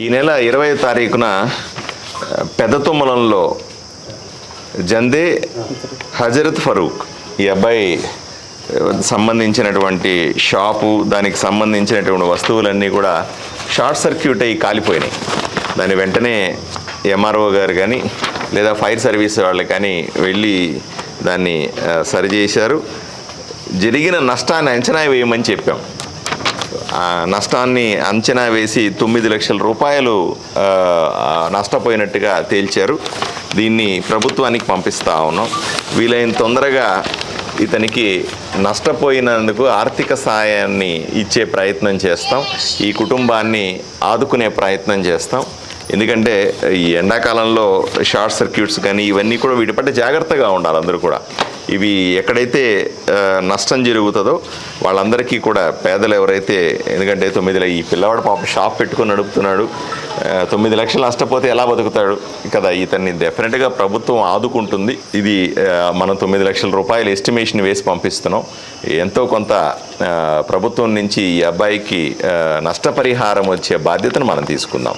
ఈ నెల ఇరవై తారీఖున పెద్ద తుమ్మలంలో జందే హజరత్ ఫరూక్ ఈ అబ్బాయి సంబంధించినటువంటి షాపు దానికి సంబంధించినటువంటి వస్తువులన్నీ కూడా షార్ట్ సర్క్యూట్ అయ్యి కాలిపోయినాయి. దాని వెంటనే ఎంఆర్ఓ గారు కానీ లేదా ఫైర్ సర్వీస్ వాళ్ళు కానీ వెళ్ళి దాన్ని సరిచేశారు. జరిగిన నష్టాన్ని అంచనా వేయమని చెప్పాం. నష్టాన్ని అంచనా వేసి తొమ్మిది లక్షల రూపాయలు నష్టపోయినట్టుగా తేల్చారు. దీన్ని ప్రభుత్వానికి పంపిస్తా ఉన్నాం. వీలైన తొందరగా ఇతనికి నష్టపోయినందుకు ఆర్థిక సాయాన్ని ఇచ్చే ప్రయత్నం చేస్తాం. ఈ కుటుంబాన్ని ఆదుకునే ప్రయత్నం చేస్తాం. ఎందుకంటే ఈ ఎండాకాలంలో షార్ట్ సర్క్యూట్స్ కానీ ఇవన్నీ కూడా వీటి పట్ల జాగ్రత్తగా ఉండాలి అందరూ కూడా. ఇవి ఎక్కడైతే నష్టం జరుగుతుందో వాళ్ళందరికీ కూడా పేదలు ఎవరైతే ఎందుకంటే తొమ్మిది ఈ పిల్లవాడు పాప షాప్ పెట్టుకొని నడుపుతున్నాడు తొమ్మిది లక్షలు నష్టపోతే ఎలా బతుకుతాడు కదా ఇతన్ని డెఫినెట్గా ప్రభుత్వం ఆదుకుంటుంది. ఇది మనం తొమ్మిది లక్షల రూపాయలు ఎస్టిమేషన్ వేసి పంపిస్తున్నాం. ఎంతో కొంత ప్రభుత్వం నుంచి ఈ అబ్బాయికి నష్టపరిహారం వచ్చే బాధ్యతను మనం తీసుకుందాం.